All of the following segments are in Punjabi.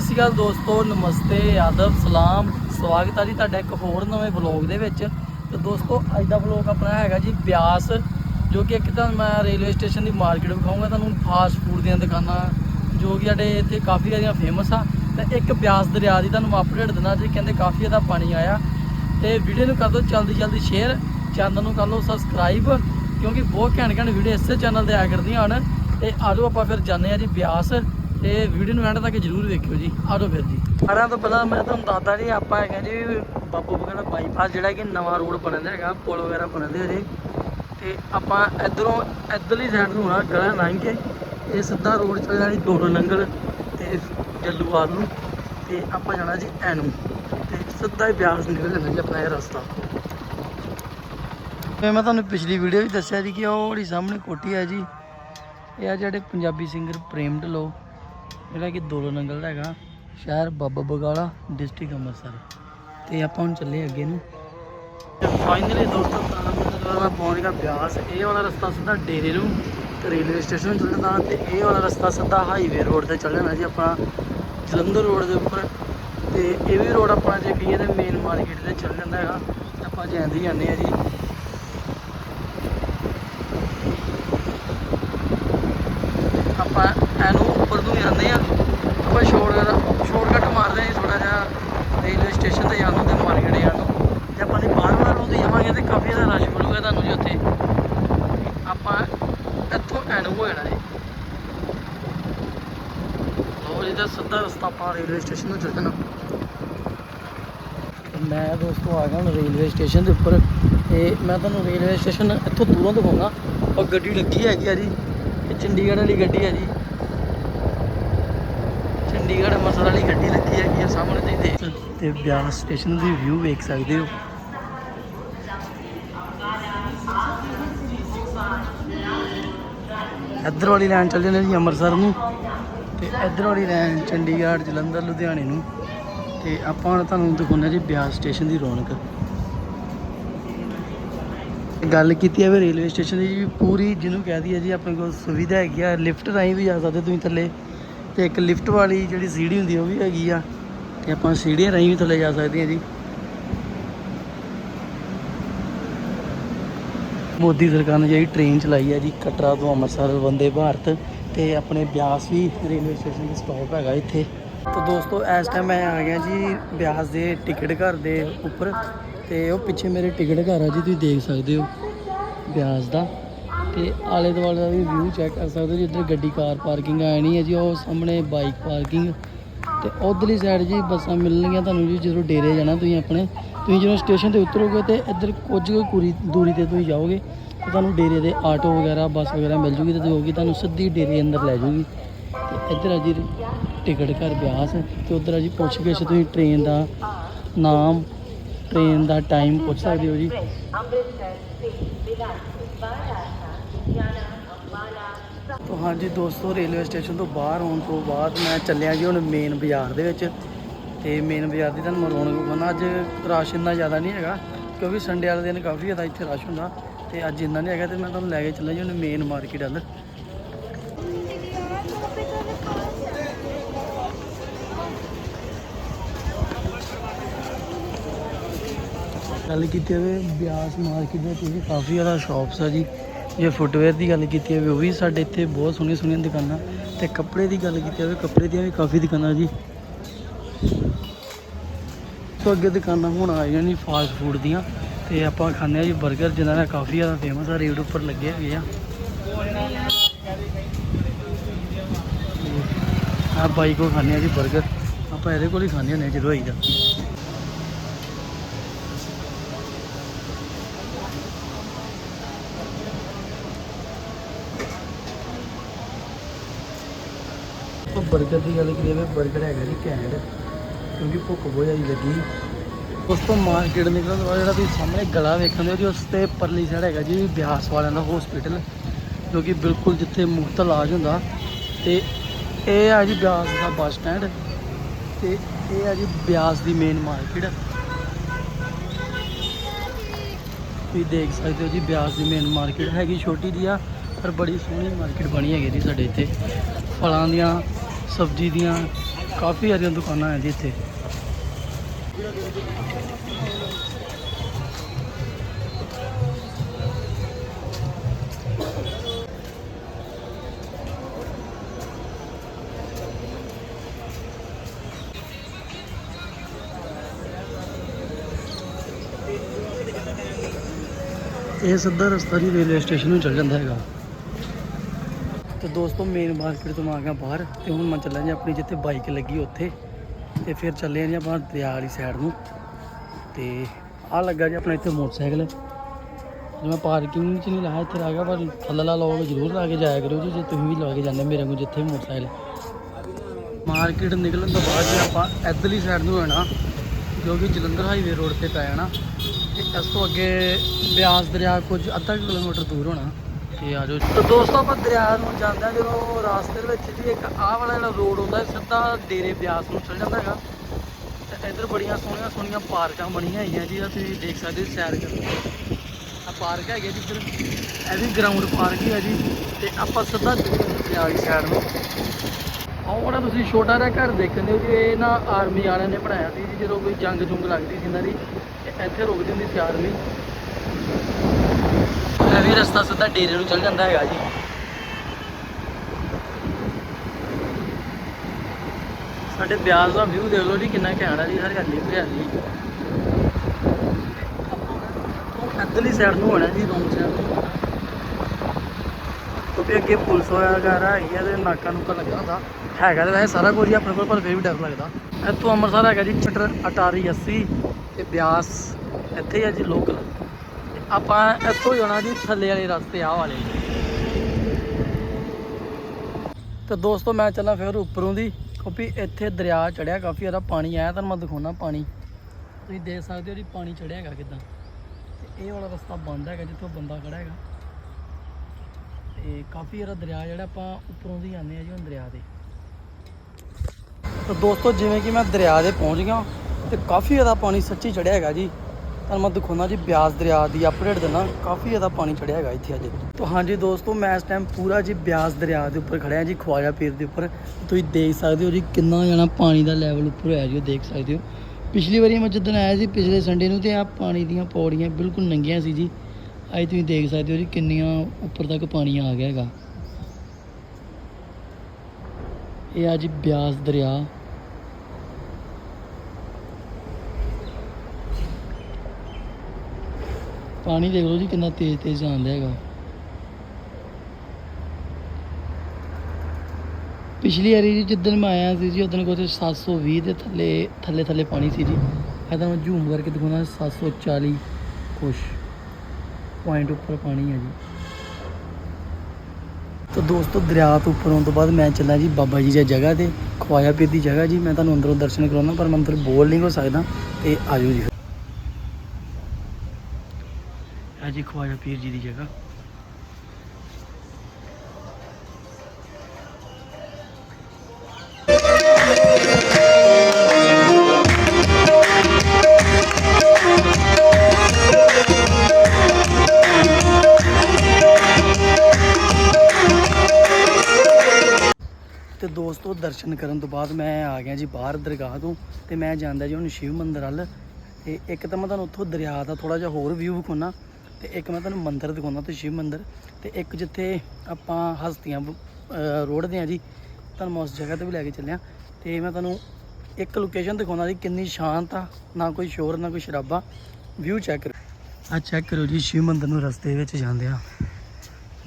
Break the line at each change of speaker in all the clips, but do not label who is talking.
ਸਤਿ ਸ਼੍ਰੀ ਅਕਾਲ ਦੋਸਤੋ, ਨਮਸਤੇ, ਆਦਬ, ਸਲਾਮ। ਸਵਾਗਤ ਹੈ ਜੀ ਤੁਹਾਡਾ ਇੱਕ ਹੋਰ ਨਵੇਂ ਵਲੌਗ ਦੇ ਵਿੱਚ। ਤੇ ਦੋਸਤੋ, ਅੱਜ ਦਾ ਵਲੌਗ ਆਪਣਾ ਹੈਗਾ ਜੀ ਬਿਆਸ, ਜੋ ਕਿ ਇੱਕ ਤਾਂ ਮੈਂ ਰੇਲਵੇ ਸਟੇਸ਼ਨ ਦੀ ਮਾਰਕੀਟ ਵਿਖਾਊਂਗਾ। ਤੁਹਾਨੂੰ ਫਾਸਟ ਫੂਡ ਦੀਆਂ ਦੁਕਾਨਾਂ, ਜੋ ਕਿ ਸਾਡੇ ਇੱਥੇ ਕਾਫੀ ਜ਼ਿਆਦਾ ਫੇਮਸ ਆ। ਤੇ ਇੱਕ ਬਿਆਸ ਦਰਿਆ ਦੀ ਤੁਹਾਨੂੰ ਅਪਡੇਟ ਦਿੰਦਾ ਜੀ, ਕਹਿੰਦੇ ਕਾਫੀ ਜ਼ਿਆਦਾ ਪਾਣੀ ਆਇਆ। ਤੇ ਵੀਡੀਓ ਨੂੰ ਕਰ ਦਿਓ ਜਲਦੀ ਜਲਦੀ ਸ਼ੇਅਰ ਚੈਨਲ ਨੂੰ ਕਰ ਲਓ ਸਬਸਕ੍ਰਾਈਬ ਕਿਉਂਕਿ ਬਹੁਤ ਘੈਂਟ ਘੈਂਟ ਵੀਡੀਓ ਇਸੇ ਚੈਨਲ ਤੇ ਆਇਆ ਕਰਦੀਆਂ ਹਨ। ਤੇ ਆਜੋ ਆਪਾਂ ਫਿਰ ਜਾਂਦੇ ਆ ਜੀ ਬਿਆਸ। ਤੇ ਵੀਡੀਓ ਨੂੰ ਐਂਡ ਤੱਕ ਜ਼ਰੂਰ ਵੇਖਿਓ ਜੀ। ਆਜੋ ਫਿਰ ਜੀ। ਸਾਰਿਆਂ ਤੋਂ ਪਹਿਲਾਂ ਮੈਂ ਤੁਹਾਨੂੰ ਦੱਸਦਾ ਜੀ, ਆਪਾਂ ਹੈਗਾ ਜੀ ਬਾਪੂ ਵਗੈਰਾ ਬਾਈਪਾਸ ਜਿਹੜਾ ਕਿ ਨਵਾਂ ਰੋਡ ਬਣਨ ਬਣਦਾ ਹੈਗਾ, ਪੁਲ ਵਗੈਰਾ ਬਣਨ ਦੇ ਜੀ। ਤੇ ਆਪਾਂ ਇਧਰੋਂ ਇਧਰਲੀ ਸਾਈਡ ਨੂੰ ਹੋਣਾ, ਗਲਾ ਲੰਘ ਕੇ, ਇਹ ਸਿੱਧਾ ਰੋਡ ਚੱਲ ਜਾਣੀ ਦੋਨੋਂ ਨੰਗਲ ਤੇ ਜੱਲੂਵਾਲ ਨੂੰ। ਤੇ ਆਪਾਂ ਜਾਣਾ ਜੀ ਐਨੂੰ। ਤੇ ਸਿੱਧਾ ਹੀ ਬਿਆਸ ਨਿਕਲ ਜਾਣਾ ਜੀ ਆਪਣਾ ਇਹ ਰਸਤਾ। ਤੇ ਮੈਂ ਤੁਹਾਨੂੰ ਪਿਛਲੀ ਵੀਡੀਓ ਵੀ ਦੱਸਿਆ ਜੀ ਕਿ ਉਹ ਜਿਹੜੀ ਸਾਹਮਣੇ ਕੋਠੀ ਹੈ ਜੀ, ਇਹ ਆ ਜਿਹੜੇ ਪੰਜਾਬੀ ਸਿੰਗਰ ਪ੍ਰੇਮ ਢਲੋ। ਜਿਹੜਾ ਕਿ ਦੋਲੋ ਨੰਗਲ ਦਾ ਹੈਗਾ, ਸ਼ਹਿਰ ਬਾਬਾ ਬਗਾਲਾ ਡਿਸਟ੍ਰਿਕਟ ਅੰਮ੍ਰਿਤਸਰ। ਤੇ ਆਪਾਂ ਹੁਣ ਚੱਲੇ ਅੱਗੇ ਨੂੰ। ਫਾਈਨਲੀ ਦੋਸਤੋ ਤਾਂ ਮੈਂ ਪਹੁੰਚ ਗਿਆ ਬਿਆਸ। ਇਹ ਵਾਲਾ ਰਸਤਾ ਸਿੱਧਾ ਡੇਰੇ ਨੂੰ, ਤੇ ਰੇਲਵੇ ਸਟੇਸ਼ਨ ਨੂੰ ਚੱਲ ਜਾਂਦਾ ਤੇ ਇਹ ਵਾਲਾ ਰਸਤਾ ਸਿੱਧਾ ਹਾਈਵੇ ਰੋਡ ਤੇ ਚੱਲ ਜਾਣਾ ਜੀ ਆਪਣਾ ਜਲੰਧਰ ਰੋਡ ਦੇ ਉੱਪਰ। ਤੇ ਇਹ ਵੀ ਰੋਡ ਆਪਣਾ ਜੇ ਕਹੀਏ ਤੇ ਮੇਨ ਮਾਰਕੀਟ ਤੇ ਚੱਲ ਜਾਂਦਾ ਹੈਗਾ। ਤੇ ਆਪਾਂ ਜਾਂਦੇ ਜਾਂਦੇ ਆ ਜੀ ਆਪਾਂ ਇਹਨੂੰ ਉੱਪਰ ਨੂੰ ਜਾਂਦੇ ਆ। ਆਪਾਂ ਸ਼ੋਰਟ ਸ਼ੋਰਟਕਟ ਮਾਰਦੇ ਆ ਥੋੜਾ ਜਿਹਾ ਰੇਲਵੇ ਸਟੇਸ਼ਨ ਤੇ ਜਾਣ ਨੂੰ ਤੇ ਮਾਰਕੀਟ ਜਾਣ ਨੂੰ। ਜੇ ਆਪਾਂ ਦੀ ਬਾਹਰ ਵਾਲਾ ਨੂੰ ਜਾਵਾਂਗੇ ਤੇ ਕਾਫੀ ਜ਼ਿਆਦਾ ਰਸ਼ ਮਿਲੂਗਾ ਤੁਹਾਨੂੰ ਜੀ ਉੱਥੇ। ਆਪਾਂ ਇੱਥੋਂ ਐਨੂੰ ਹੋ ਜਾਣਾ ਜੀ। ਲੋ ਜੀ ਦਾ ਸਿੱਧਾ ਰਸਤਾ ਆਪਾਂ ਰੇਲਵੇ ਸਟੇਸ਼ਨ ਨੂੰ ਚੱਲ ਜਾਣਾ ਮੈਂ ਦੋਸਤੋ ਆ ਗਿਆ ਹੁਣ ਰੇਲਵੇ ਸਟੇਸ਼ਨ ਦੇ ਉੱਪਰ। ਤੇ ਮੈਂ ਤੁਹਾਨੂੰ ਰੇਲਵੇ ਸਟੇਸ਼ਨ ਇੱਥੋਂ ਦੂਰੋਂ ਦਿਖਾਉਣਾ ਉਹ ਗੱਡੀ ਲੱਗੀ ਹੈਗੀ ਆ ਜੀ। ਇਹ ਚੰਡੀਗੜ੍ਹ ਵਾਲੀ ਗੱਡੀ ਹੈ ਜੀ। ਚੰਡੀਗੜ੍ਹ ਅੰਮ੍ਰਿਤਸਰ ਵਾਲੀ ਗੱਡੀ ਲੱਗੀ ਹੈਗੀ ਆ ਸਾਹਮਣੇ ਤੁਸੀਂ ਦੇਖ ਤੇ ਬਿਆਸ ਸਟੇਸ਼ਨ ਦੀ ਵਿਊ ਵੇਖ ਸਕਦੇ ਹੋ। ਇੱਧਰ ਵਾਲੀ ਲਾਈਨ ਚੱਲ ਜਾਂਦੀ ਜੀ ਅੰਮ੍ਰਿਤਸਰ ਨੂੰ। ਤੇ ਇੱਧਰ ਵਾਲੀ ਲਾਈਨ ਚੰਡੀਗੜ੍ਹ, ਜਲੰਧਰ, ਲੁਧਿਆਣੇ ਨੂੰ। ਤੇ ਆਪਾਂ ਹੁਣ ਤੁਹਾਨੂੰ ਦਿਖਾਉਂਦੇ ਹਾਂ ਜੀ ਬਿਆਸ ਸਟੇਸ਼ਨ ਦੀ ਰੌਣਕ। ਗੱਲ ਕੀਤੀ ਹੈ ਵੀ ਰੇਲਵੇ ਸਟੇਸ਼ਨ ਦੀ ਪੂਰੀ ਜਿਹਨੂੰ ਕਹਿ ਦਈਏ ਜੀ ਆਪਣੇ ਕੋਲ ਸੁਵਿਧਾ ਹੈਗੀ ਆ, ਲਿਫਟ ਰਾਹੀਂ ਵੀ ਜਾ ਸਕਦੇ ਤੁਸੀਂ ਥੱਲੇ। ਤੇ ਇੱਕ ਲਿਫਟ ਵਾਲੀ ਜਿਹੜੀ ਸੀੜੀ ਹੁੰਦੀ ਉਹ ਵੀ ਹੈਗੀ ਆ। ਤੇ ਆਪਾਂ ਸੀੜੀਆਂ ਰਾਹੀਂ ਵੀ ਥੱਲੇ ਜਾ ਸਕਦੇ ਹਾਂ ਜੀ। ਮੋਦੀ ਸਰਕਾਰ ਨੇ ਜਿਹੜੀ ਟ੍ਰੇਨ ਚਲਾਈ ਹੈ ਜੀ, ਕਟਰਾ ਤੋਂ ਅੰਮ੍ਰਿਤਸਰ, ਵੰਦੇ ਭਾਰਤ ਤੇ ਆਪਣੇ ਬਿਆਸ ਵੀ ਰੇਲਵੇ ਸਟੇਸ਼ਨ ਦੀ ਸਟਾਪ ਹੈਗਾ ਇੱਥੇ। ਤਾਂ ਦੋਸਤੋ, ਇਸ ਟਾਈਮ ਮੈਂ ਆ ਗਿਆ ਜੀ ਬਿਆਸ ਦੇ ਟਿਕਟ ਘਰ ਦੇ ਉੱਪਰ ਤੇ ਉਹ ਪਿੱਛੇ ਮੇਰੇ ਟਿਕਟ ਘਰ ਆ ਜੀ, ਤੁਸੀਂ ਦੇਖ ਸਕਦੇ ਹੋ ਬਿਆਸ ਦਾ। ਤੇ ਆਲੇ ਦੁਆਲੇ ਦਾ ਵੀ ਵਿਊ ਚੈੱਕ ਕਰ ਸਕਦੇ ਹੋ ਜੀ, ਇੱਧਰ ਗੱਡੀ ਕਾਰ ਪਾਰਕਿੰਗ ਆਣੀ ਹੈ ਜੀ, ਉਹ ਸਾਹਮਣੇ ਬਾਈਕ ਪਾਰਕਿੰਗ ਤੇ ਉਧਰਲੀ ਸਾਈਡ ਜੀ ਬੱਸਾਂ ਮਿਲਣਗੀਆਂ ਤੁਹਾਨੂੰ ਜੀ, ਜਦੋਂ ਡੇਰੇ ਜਾਣਾ ਤੁਸੀਂ ਆਪਣੇ, ਤੁਸੀਂ ਜਦੋਂ ਸਟੇਸ਼ਨ ਤੇ ਉਤਰੋਗੇ ਤੇ ਇੱਧਰ ਕੁਝ ਕੁਰੀ, ਦੂਰੀ ਤੇ ਤੁਸੀਂ ਜਾਓਗੇ, ਤੇ ਤੁਹਾਨੂੰ ਡੇਰੇ ਦੇ ਆਟੋ ਵਗੈਰਾ, ਬੱਸ ਵਗੈਰਾ ਮਿਲ ਜੂਗੀ ਤੇ ਹੋਗੀ ਤੁਹਾਨੂੰ ਸਿੱਧੀ ਡੇਰੇ ਅੰਦਰ ਲੈ ਜੂਗੀ। ਤੇ ਇੱਧਰ ਆ ਜੀ ਟਿਕਟ ਘਰ ਬਿਆਸ ਤੇ ਉਧਰ ਆ ਜੀ ਪੁੱਛ ਕੇ ਤੁਸੀਂ ਟ੍ਰੇਨ ਦਾ ਨਾਮ ਟ੍ਰੇਨ ਦਾ ਟਾਈਮ ਪੁੱਛ ਸਕਦੇ ਹੋ ਜੀ। ਤੋ ਹਾਂਜੀ ਦੋਸਤੋ, ਰੇਲਵੇ ਸਟੇਸ਼ਨ ਤੋਂ ਬਾਹਰ ਆਉਣ ਤੋਂ ਬਾਅਦ ਮੈਂ ਚੱਲਿਆ ਜੀ ਹੁਣ ਮੇਨ ਬਾਜ਼ਾਰ ਦੇ ਵਿੱਚ। ਤੇ ਮੇਨ ਬਾਜ਼ਾਰ ਦੀ ਤੁਹਾਨੂੰ ਮੈਂ ਰੌਣਕ ਵਿਖਾਉਣਾ ਅੱਜ ਰਸ਼ ਇੰਨਾ ਜ਼ਿਆਦਾ ਨਹੀਂ ਹੈਗਾ, ਕਿਉਂਕਿ ਸੰਡੇ ਵਾਲੇ ਦਿਨ ਕਾਫੀ ਜ਼ਿਆਦਾ ਇੱਥੇ ਰਸ਼ ਹੁੰਦਾ। ਤੇ ਅੱਜ ਇੰਨਾ ਨਹੀਂ ਹੈਗਾ ਤੇ ਮੈਂ ਤੁਹਾਨੂੰ ਲੈ ਕੇ ਚੱਲਿਆ ਜੀ ਹੁਣ ਮੇਨ ਮਾਰਕੀਟ ਵੱਲ। ਗੱਲ ਕੀਤੀ ਹੋਵੇ ਬਿਆਸ ਮਾਰਕੀਟ ਦੇ ਵਿੱਚ ਕਾਫੀ ਜ਼ਿਆਦਾ ਸ਼ਾਪਸ ਆ ਜੀ। ਜੇ ਫੁੱਟਵੇਅਰ ਦੀ ਗੱਲ ਕੀਤੀ ਹੋਵੇ ਉਹ ਵੀ ਸਾਡੇ ਇੱਥੇ ਬਹੁਤ ਸੋਹਣੀਆਂ ਸੋਹਣੀਆਂ ਦੁਕਾਨਾਂ ਤੇ ਕੱਪੜੇ ਦੀ ਗੱਲ ਕੀਤੀ ਹੋਵੇ ਕੱਪੜੇ ਦੀਆਂ ਵੀ ਕਾਫੀ ਦੁਕਾਨਾਂ ਜੀ। ਸੋ ਅੱਗੇ ਦੁਕਾਨਾਂ ਹੁਣ ਆ ਗਈਆਂ ਜਾਣੀ ਫਾਸਟ ਫੂਡ ਦੀਆਂ ਤੇ ਆਪਾਂ ਖਾਂਦੇ ਆ ਜੀ 버ਗਰ ਜਿਹਨਾਂ ਦਾ ਕਾਫੀ ਜ਼ਿਆਦਾ ਫੇਮਸ ਆ, ਰੇਟ ਉੱਪਰ ਲੱਗੇ ਹੈਗੇ ਆ। ਆ ਬਾਈ ਕੋ ਖਾਂਦੇ ਆ ਜੀ 버ਗਰ ਆਪਾਂ ਇਹਦੇ ਕੋਲ ਹੀ ਖਾਂਦੇ ਹੁੰਦੇ ਆ ਜਦੋਂ ਆਈਦਾ ਬਰਗਰ ਦੀ ਗੱਲ ਕਰੀਏ ਵੀ 버ਗਰ ਹੈਗਾ ਜੀ ਘੈਂਟ, ਕਿਉਂਕਿ ਭੁੱਖ ਬਹੁਤ ਜ਼ਿਆਦਾ ਲੱਗੀ। ਉਸ ਤੋਂ ਮਾਰਕੀਟ ਨਿਕਲਣ ਤੋਂ ਬਾਅਦ ਜਿਹੜਾ ਤੁਸੀਂ ਸਾਹਮਣੇ ਗਲਾ ਵੇਖਣ ਦੇ ਹੋ ਜੀ, ਉਸ ਤੇ ਪਰਲੀ ਸਾਈਡ ਹੈਗਾ ਜੀ ਬਿਆਸ ਵਾਲਿਆਂ ਦਾ ਹਸਪੀਟਲ ਜੋ ਕਿ ਬਿਲਕੁਲ ਜਿੱਥੇ ਮੁਫਤ ਇਲਾਜ ਹੁੰਦਾ। ਤੇ ਇਹ ਆ ਜੀ ਬਿਆਸ ਦਾ ਬੱਸ ਸਟੈਂਡ, ਤੇ ਇਹ ਆ ਜੀ ਬਿਆਸ ਦੀ ਮੇਨ ਮਾਰਕੀਟ ਤੁਸੀਂ ਦੇਖ ਸਕਦੇ ਹੋ ਜੀ ਬਿਆਸ ਦੀ ਮੇਨ ਮਾਰਕੀਟ ਹੈਗੀ ਛੋਟੀ ਜਿਹੀ ਆ, ਪਰ ਬੜੀ ਸੋਹਣੀ ਮਾਰਕੀਟ ਬਣੀ ਹੈਗੀ ਜੀ ਸਾਡੇ ਇੱਥੇ। ਫਲਾਂ ਦੀਆਂ ਸਬਜ਼ੀ ਦੀਆਂ ਕਾਫੀ ਸਾਰੀਆਂ ਦੁਕਾਨਾਂ ਹੈ ਜੀ ਇੱਥੇ। ਇਹ ਸਿੱਧਾ ਰਸਤਾ ਜੀ ਰੇਲਵੇ ਸਟੇਸ਼ਨ ਨੂੰ ਚੱਲ ਜਾਂਦਾ ਹੈਗਾ। ਤੇ ਦੋਸਤੋ ਮੇਨ ਮਾਰਕੀਟ ਤੋਂ ਆ ਗਿਆ ਬਾਹਰ ਤੇ ਹੁਣ ਮੈਂ ਚੱਲਾਂ ਜੀ ਆਪਣੀ ਜਿੱਥੇ ਬਾਈਕ ਲੱਗੀ ਉੱਥੇ ਤੇ ਫਿਰ ਚੱਲੇ ਜੀ ਆਪਾਂ ਦਰਿਆ ਵਾਲੀ ਸਾਈਡ ਨੂੰ ਤੇ ਆ ਲੱਗਾ ਜੀ ਆਪਣਾ ਇੱਥੇ ਮੋਟਰਸਾਈਕਲ। ਜੇ ਮੈਂ ਪਾਰਕਿੰਗ 'ਚ ਨਹੀਂ ਲਾਇਆ, ਇੱਥੇ ਲਾ ਗਿਆ, ਪਰ ਥੱਲਲਾ ਲੋਕ ਜ਼ਰੂਰ ਲਾ ਕੇ ਜਾਇਆ ਕਰੋ ਜੀ, ਜੇ ਤੁਸੀਂ ਵੀ ਲਾ ਕੇ ਜਾਂਦੇ ਮੇਰੇ ਕੋਲ ਜਿੱਥੇ ਵੀ ਮੋਟਰਸਾਈਕਲ ਮਾਰਕੀਟ ਨਿਕਲਣ ਤੋਂ ਬਾਅਦ ਜੀ ਆਪਾਂ ਇੱਧਰਲੀ ਸਾਈਡ ਨੂੰ ਹੋਣਾ ਜੋ ਕਿ ਜਲੰਧਰ ਹਾਈਵੇ ਰੋਡ ਤੇ ਪੈ ਜਾਣਾ। ਤੇ ਇਸ ਤੋਂ ਅੱਗੇ ਬਿਆਸ ਦਰਿਆ ਕੁਝ ਅੱਧਾ ਕਿਲੋਮੀਟਰ ਦੂਰ ਹੋਣਾ। ਤੇ ਆ ਜਾਓ ਤਾਂ ਦੋਸਤੋ ਆਪਾਂ ਦਰਿਆ ਨੂੰ ਜਾਂਦੇ ਹਾਂ, ਜਦੋਂ ਰਾਸਤੇ ਦੇ ਵਿੱਚ ਜੀ ਇੱਕ ਆਹ ਵਾਲਾ ਜਿਹੜਾ ਰੋਡ ਹੁੰਦਾ ਸਿੱਧਾ ਡੇਰੇ ਬਿਆਸ ਨੂੰ ਚਲ ਜਾਂਦਾ ਹੈਗਾ। ਤੇ ਇੱਧਰ ਬੜੀਆਂ ਸੋਹਣੀਆਂ ਸੋਹਣੀਆਂ ਪਾਰਕਾਂ ਬਣੀਆਂ ਹੋਈਆਂ ਜੀ ਆ ਤੁਸੀਂ ਦੇਖ ਸਕਦੇ ਹੋ ਸੈਰ ਕਰਨ ਆ ਪਾਰਕ ਹੈਗੇ ਜੀ ਇੱਧਰ। ਇਹ ਵੀ ਗਰਾਊਂਡ ਪਾਰਕ ਹੀ ਹੈ ਜੀ। ਤੇ ਆਪਾਂ ਸਿੱਧਾ ਦਰਿਆ ਵਾਲੀ ਸਾਈਡ ਨੂੰ। ਆਹ ਵਾਲਾ ਤੁਸੀਂ ਛੋਟਾ ਜਿਹਾ ਘਰ ਦੇਖਣ ਦੇ ਜੀ, ਇਹ ਨਾ ਆਰਮੀ ਵਾਲਿਆਂ ਨੇ ਬਣਾਇਆ ਸੀ ਜੀ, ਜਦੋਂ ਕੋਈ ਜੰਗ ਜੁੰਗ ਲੱਗਦੀ ਸੀ ਇਹਨਾਂ ਦੀ, ਤੇ ਇੱਥੇ ਰੁਕ ਜਾਂਦੀ ਸੀ ਆਰਮੀ ਵੀ ਰਸਤਾ ਸਿੱਧਾ ਡੇਰੇ ਨੂੰ ਚੱਲ ਜਾਂਦਾ ਹੈਗਾ ਜੀ। ਸਾਡੇ ਬਿਆਸ ਦਾ ਵਿਊ ਦੇਖ ਲਓ ਜੀ, ਕਿੰਨਾ ਘੈਂਟ ਆ ਜੀ ਹਰਿਆਲੀ ਹਰਿਆਲੀ ਉਹ ਇੱਧਰਲੀ ਸਾਈਡ ਨੂੰ ਹੋਣਾ ਜੀ ਰੋਂਗ ਸਾਈਡ ਨੂੰ। ਕਿਉਂਕਿ ਅੱਗੇ ਪੁਲਿਸ ਵਗੈਰਾ ਹੈਗੀ ਆ ਤੇ ਨਾਕਾ ਨੂਕਾ ਲੱਗਾ ਹੁੰਦਾ। ਹੈਗਾ ਤੇ ਵੈਸੇ ਸਾਰਾ ਕੁਝ ਹੀ ਆਪਣੇ ਕੋਲ, ਪਰ ਫਿਰ ਵੀ ਡਰ ਲੱਗਦਾ। ਇੱਥੋਂ ਅੰਮ੍ਰਿਤਸਰ ਹੈਗਾ ਜੀ ਚਟਰ ਅਟਾਰੀ 80 ਤੇ ਬਿਆਸ। ਇੱਥੇ ਹੀ ਆ ਜੀ ਲੋਕਲ ਆਪਾਂ ਇੱਥੋਂ ਜਾਣਾ ਜੀ, ਥੱਲੇ ਵਾਲੇ ਰਸਤੇ ਆ ਵਾਲੇ। ਤੇ ਦੋਸਤੋ, ਮੈਂ ਚੱਲਾਂ ਫਿਰ ਉੱਪਰੋਂ ਦੀ, ਕਿਉਂਕਿ ਇੱਥੇ ਦਰਿਆ ਚੜਿਆ ਕਾਫੀ ਜ਼ਿਆਦਾ, ਪਾਣੀ ਆਇਆ, ਤੁਹਾਨੂੰ ਮੈਂ ਦਿਖਾਉਣਾ ਪਾਣੀ। ਤੁਸੀਂ ਦੇਖ ਸਕਦੇ ਹੋ ਜੀ, ਪਾਣੀ ਚੜਿਆ ਹੈਗਾ ਕਿਦਾਂ। ਤੇ ਇਹ ਵਾਲਾ ਰਸਤਾ ਬੰਦ ਹੈਗਾ, ਜਿੱਥੋਂ ਬੰਦਾ ਖੜਾ ਹੈਗਾ। ਤੇ ਕਾਫੀ ਜ਼ਿਆਦਾ ਦਰਿਆ ਜਿਹੜਾ ਆਪਾਂ ਉੱਪਰੋਂ ਦੀ ਆਉਂਦੇ ਆ ਜੀ, ਹੁਣ ਦਰਿਆ ਦੇ ਤਾਂ ਦੋਸਤੋ, ਜਿਵੇਂ ਕਿ ਮੈਂ ਦਰਿਆ ਦੇ ਪਹੁੰਚ ਗਿਆ, ਤੇ ਕਾਫੀ ਜ਼ਿਆਦਾ ਪਾਣੀ ਸੱਚੀ ਚੜਿਆ ਹੈਗਾ ਜੀ। ਤੁਹਾਨੂੰ ਮੈਂ ਦਿਖਾਉਣਾ ਜੀ ਬਿਆਸ ਦਰਿਆ ਦੀ ਅਪਡੇਟ ਦਿੰਦਾ ਕਾਫੀ ਜ਼ਿਆਦਾ ਪਾਣੀ ਚੜਿਆ ਹੈਗਾ ਇੱਥੇ ਅੱਜ। ਤਾਂ ਹਾਂਜੀ ਦੋਸਤੋ, ਮੈਂ ਇਸ ਟਾਈਮ ਪੂਰਾ ਜੀ ਬਿਆਸ ਦਰਿਆ ਦੇ ਉੱਪਰ ਖੜਿਆ ਜੀ, ਖਵਾਜਾ ਪੀਰ ਦੇ ਉੱਪਰ। ਤੁਸੀਂ ਦੇਖ ਸਕਦੇ ਹੋ ਜੀ ਕਿੰਨਾ ਜਾਣਾ ਪਾਣੀ ਦਾ ਲੈਵਲ ਉੱਪਰ ਹੋਇਆ ਜੀ, ਉਹ ਦੇਖ ਸਕਦੇ ਹੋ। ਪਿਛਲੀ ਵਾਰੀ ਮੈਂ ਜਦੋਂ ਆਇਆ ਸੀ, ਪਿਛਲੇ ਸੰਡੇ ਨੂੰ ਤੇ ਆ ਪਾਣੀ ਦੀਆਂ ਪੌੜੀਆਂ ਬਿਲਕੁਲ ਨੰਗੀਆਂ ਸੀ ਜੀ। ਅੱਜ ਤੁਸੀਂ ਦੇਖ ਸਕਦੇ ਹੋ ਜੀ ਕਿੰਨੀਆਂ ਉੱਪਰ ਤੱਕ ਪਾਣੀ ਆ ਗਿਆ ਹੈਗਾ। ਇਹ ਆ ਜੀ ਬਿਆਸ ਦਰਿਆ। ਪਾਣੀ ਦੇਖ ਲਓ ਜੀ ਕਿੰਨਾ ਤੇਜ਼ ਤੇਜ਼ ਆਉਂਦਾ ਹੈਗਾ। ਪਿਛਲੀ ਵਾਰੀ ਜੀ ਜਿੱਦਣ ਮੈਂ ਆਇਆ ਸੀ ਜੀ ਉਦੋਂ ਕੋਲ 720 ਦੇ ਥੱਲੇ ਥੱਲੇ ਥੱਲੇ ਪਾਣੀ ਸੀ ਜੀ। ਇਹਦਾ ਮੈਂ ਝੂਮ ਕਰਕੇ ਦਿਖਾਉਣਾ 740 ਕੁਛ ਪੁਆਇੰਟ ਉੱਪਰ ਪਾਣੀ ਹੈ ਜੀ। ਤਾਂ ਦੋਸਤੋ, ਦਰਿਆ ਤੋਂ ਉੱਪਰ ਆਉਣ ਤੋਂ ਬਾਅਦ ਮੈਂ ਚੱਲਾਂ ਜੀ ਬਾਬਾ ਜੀ ਦੀ ਜਗ੍ਹਾ ਤੇ ਖਵਾਇਆ ਪੀਰ ਦੀ ਜਗ੍ਹਾ ਜੀ। ਮੈਂ ਤੁਹਾਨੂੰ ਅੰਦਰੋਂ ਦਰਸ਼ਨ ਕਰਾਉਣਾ ਪਰ ਮੈਂ ਅੰਦਰ ਬੋਲ ਨਹੀਂ ਹੋ ਸਕਦਾ। ਤੇ ਆਜੋ ਜੀ ਆ ਜੀ ਖਵਾਜਾ ਪੀਰ ਜੀ ਦੀ ਜਗ੍ਹਾ। ਤੇ ਦੋਸਤੋ, ਦਰਸ਼ਨ ਕਰਨ ਤੋਂ ਬਾਅਦ ਮੈਂ ਆ ਗਿਆ ਜੀ ਬਾਹਰ ਦਰਗਾਹ ਤੋਂ ਤੇ ਮੈਂ ਜਾਂਦਾ ਜੀ ਹੁਣ ਸ਼ਿਵ ਮੰਦਿਰ ਵੱਲ। ਤੇ ਇੱਕ ਤਾਂ ਮੈਂ ਤੁਹਾਨੂੰ ਉੱਥੋਂ ਦਰਿਆ ਦਾ ਥੋੜਾ ਜਿਹਾ ਹੋਰ ਵਿਊ ਵਿਖਾਉਣਾ ਤੇ ਇੱਕ ਮੈਂ ਤੁਹਾਨੂੰ ਮੰਦਿਰ ਦਿਖਾਉਣਾ ਤੇ ਸ਼ਿਵ ਮੰਦਿਰ ਤੇ ਇੱਕ ਜਿੱਥੇ ਆਪਾਂ ਹਸਤੀਆਂ ਅਹ, ਰੋੜਦੇ ਆ ਜੀ ਤੁਹਾਨੂੰ ਮੈਂ ਉਸ ਜਗ੍ਹਾ ਤੇ ਵੀ ਲੈ ਕੇ ਚੱਲਿਆ। ਤੇ ਮੈਂ ਤੁਹਾਨੂੰ ਇੱਕ ਲੋਕੇਸ਼ਨ ਦਿਖਾਉਣਾ ਜੀ ਕਿੰਨੀ ਸ਼ਾਂਤ ਆ ਨਾ ਕੋਈ ਸ਼ੋਰ ਨਾ ਕੋਈ ਸ਼ਰਾਬਾ। ਵਿਊ ਚੈੱਕ ਕਰੋ ਆ ਚੈੱਕ ਕਰੋ ਜੀ ਸ਼ਿਵ ਮੰਦਿਰ ਨੂੰ ਰਸਤੇ ਵਿੱਚ ਜਾਂਦੇ ਆ।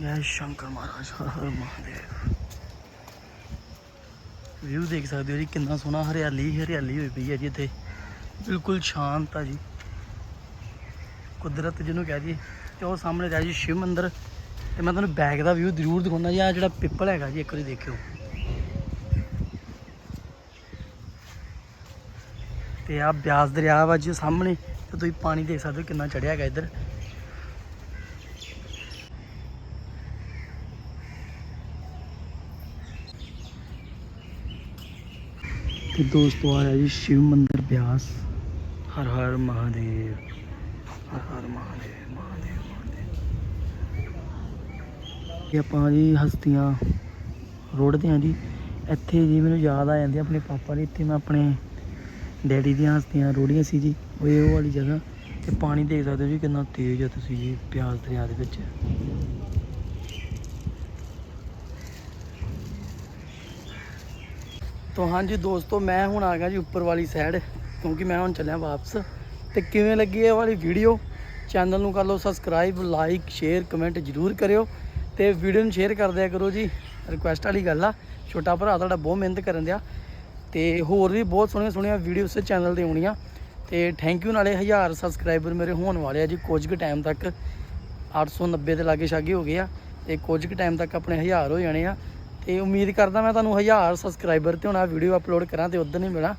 ਜੈ ਸ਼ੰਕਰ ਮਹਾਰਾਜ ਹਰ ਹਰ ਮਹਾਦੇਵ। ਵਿਊ ਦੇਖ ਸਕਦੇ ਹੋ ਜੀ ਕਿੰਨਾ ਸੋਹਣਾ ਹਰਿਆਲੀ ਹਰਿਆਲੀ ਹੋਈ ਪਈ ਹੈ ਜੀ ਇੱਥੇ। ਬਿਲਕੁਲ ਸ਼ਾਂਤ ਆ ਜੀ। ਕੁਦਰਤ ਜਿਹਨੂੰ ਕਹਿ ਜੀ ਤੇ ਉਹ ਸਾਹਮਣੇ ਰਹਿ ਜੀ ਸ਼ਿਵ ਮੰਦਿਰ। ਤੇ ਮੈਂ ਤੁਹਾਨੂੰ ਬੈਕ ਦਾ ਵਿਊ ਜ਼ਰੂਰ ਦਿਖਾਉਂਦਾ ਜੀ ਆ ਜਿਹੜਾ ਪਿੱਪਲ ਹੈਗਾ ਜੀ, ਇੱਕ ਵਾਰੀ ਦੇਖਿਓ। ਤੇ ਆ ਬਿਆਸ ਦਰਿਆ ਵਾ ਜੀ ਸਾਹਮਣੇ, ਤੇ ਤੁਸੀਂ ਪਾਣੀ ਦੇਖ ਸਕਦੇ ਹੋ ਕਿੰਨਾ ਚੜਿਆ ਹੈਗਾ ਇੱਧਰ। ਤੇ ਦੋਸਤੋ ਆ ਰਿਹਾ ਜੀ ਸ਼ਿਵ ਮੰਦਿਰ ਬਿਆਸ। ਹਰ ਹਰ ਮਹਾਦੇਵ। ਹਰ ਮਹਾਦੇਵ ਮਹਾਦੇਵ ਮਹਾਦੇਵ। ਇਹ ਆਪਾਂ ਜੀ ਹਸਤੀਆਂ ਰੋੜਦੇ ਹਾਂ ਜੀ। ਇੱਥੇ ਜੀ ਮੈਨੂੰ ਯਾਦ ਆ ਜਾਂਦੀ ਆਪਣੇ ਪਾਪਾ ਦੀ। ਇੱਥੇ ਮੈਂ ਆਪਣੇ ਡੈਡੀ ਦੀਆਂ ਹਸਤੀਆਂ ਰੋੜੀਆਂ ਸੀ ਜੀ। ਉਹ ਇਹ ਉਹ ਵਾਲੀ ਜਗ੍ਹਾ ਤੇ ਪਾਣੀ ਦੇਖ ਸਕਦੇ ਹੋ ਜੀ ਕਿੰਨਾ ਤੇਜ਼ ਆ ਤੁਸੀਂ ਜੀ ਪਿਆਸ ਦਰਿਆ ਦੇ ਵਿੱਚ। ਤਾਂ ਹਾਂਜੀ ਦੋਸਤੋ, ਮੈਂ ਹੁਣ ਆ ਗਿਆ ਜੀ ਉੱਪਰ ਵਾਲੀ ਸਾਈਡ ਕਿਉਂਕਿ ਮੈਂ ਹੁਣ ਚੱਲਿਆ ਵਾਪਸ। ਤੇ ਕਿਵੇਂ ਲੱਗੀ ਇਹ ਵਾਲੀ ਵੀਡੀਓ ਚੈਨਲ ਨੂੰ ਕਰ ਲਓ ਸਬਸਕ੍ਰਾਈਬ ਲਾਈਕ ਸ਼ੇਅਰ ਕਮੈਂਟ ਜ਼ਰੂਰ ਕਰਿਓ ਤੇ ਵੀਡੀਓ ਨੂੰ ਸ਼ੇਅਰ ਕਰ ਦਿਆ ਕਰੋ ਜੀ। ਰਿਕੁਐਸਟ ਵਾਲੀ ਗੱਲ ਆ, ਛੋਟਾ ਭਰਾ ਤੁਹਾਡਾ ਬਹੁਤ ਮਿਹਨਤ ਕਰਨ ਦਿਆ ਤੇ ਹੋਰ ਵੀ ਬਹੁਤ ਸੋਹਣੀਆਂ ਸੋਹਣੀਆਂ ਵੀਡੀਓ ਉਸ ਚੈਨਲ ਤੇ ਆਉਣੀਆਂ ਤੇ ਥੈਂਕ ਯੂ ਨਾਲੇ 1000 ਸਬਸਕ੍ਰਾਈਬਰ ਮੇਰੇ ਹੋਣ ਵਾਲੇ ਆ ਜੀ, ਕੁਝ ਕੁ ਟਾਈਮ ਤੱਕ। 890 ਦੇ ਲਾਗੇ ਛਾਗੇ ਹੋ ਗਏ ਆ ਤੇ ਕੁਝ ਕੁ ਟਾਈਮ ਤੱਕ ਆਪਣੇ 1000 ਹੋ ਜਾਣੇ ਆ ਤੇ ਉਮੀਦ ਕਰਦਾ ਮੈਂ ਤੁਹਾਨੂੰ 1000 ਸਬਸਕ੍ਰਾਈਬਰ ਤੇ ਹੁਣ ਆ ਵੀਡੀਓ ਅਪਲੋਡ ਕਰਾਂ ਤੇ ਉਦੋਂ ਹੀ ਮਿਲਾਂ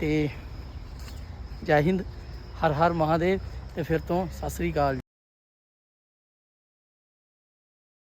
ਤੇ ਜੈ ਹਿੰਦ। ਹਰ ਹਰ ਮਹਾਦੇਵ ਤੇ ਫਿਰ ਤੋਂ ਸਤਿ ਸ੍ਰੀ ਅਕਾਲ